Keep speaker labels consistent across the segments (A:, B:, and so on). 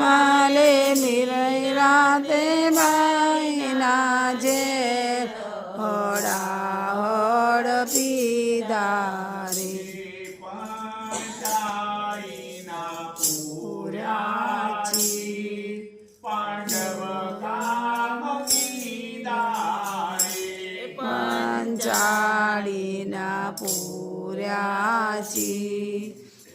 A: વાલે મિરઈ રાતે બાઈના જે હડા હડ પીદારી પંચાળીના પૂર્યાચી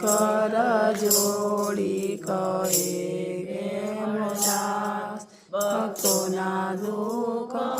A: કર જોડી કહે ભક્તોના દુઃખ